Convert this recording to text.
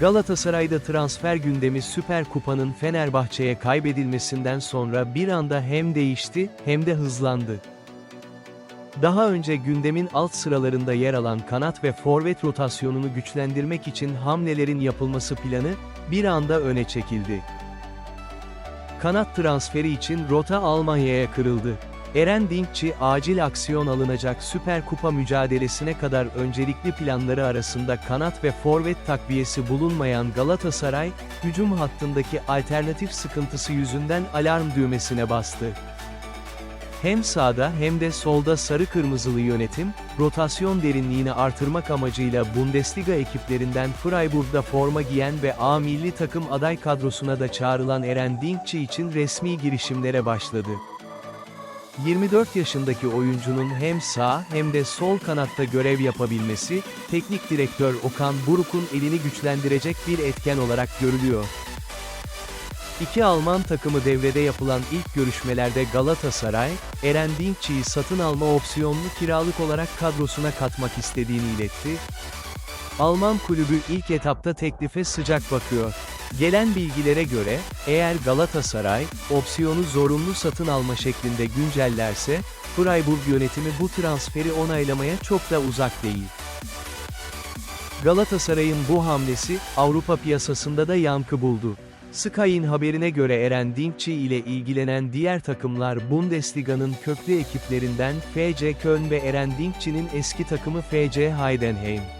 Galatasaray'da transfer gündemi Süper Kupa'nın Fenerbahçe'ye kaybedilmesinden sonra bir anda hem değişti, hem de hızlandı. Daha önce gündemin alt sıralarında yer alan kanat ve forvet rotasyonunu güçlendirmek için hamlelerin yapılması planı, bir anda öne çekildi. Kanat transferi için rota Almanya'ya kırıldı. Eren Dinkçi acil aksiyon alınacak Süper Kupa mücadelesine kadar öncelikli planları arasında kanat ve forvet takviyesi bulunmayan Galatasaray, hücum hattındaki alternatif sıkıntısı yüzünden alarm düğmesine bastı. Hem sağda hem de solda sarı kırmızılı yönetim, rotasyon derinliğini artırmak amacıyla Bundesliga ekiplerinden Freiburg'da forma giyen ve A milli takım aday kadrosuna da çağrılan Eren Dinkçi için resmi girişimlere başladı. 24 yaşındaki oyuncunun hem sağ hem de sol kanatta görev yapabilmesi, teknik direktör Okan Buruk'un elini güçlendirecek bir etken olarak görülüyor. İki Alman takımı devrede yapılan ilk görüşmelerde Galatasaray, Eren Dinkçi'yi satın alma opsiyonlu kiralık olarak kadrosuna katmak istediğini iletti. Alman kulübü ilk etapta teklife sıcak bakıyor. Gelen bilgilere göre, eğer Galatasaray, opsiyonu zorunlu satın alma şeklinde güncellerse, Freiburg yönetimi bu transferi onaylamaya çok da uzak değil. Galatasaray'ın bu hamlesi, Avrupa piyasasında da yankı buldu. Sky'in haberine göre Eren Dinkçi ile ilgilenen diğer takımlar Bundesliga'nın köklü ekiplerinden FC Köln ve Eren Dinkçi'nin eski takımı FC Heidenheim.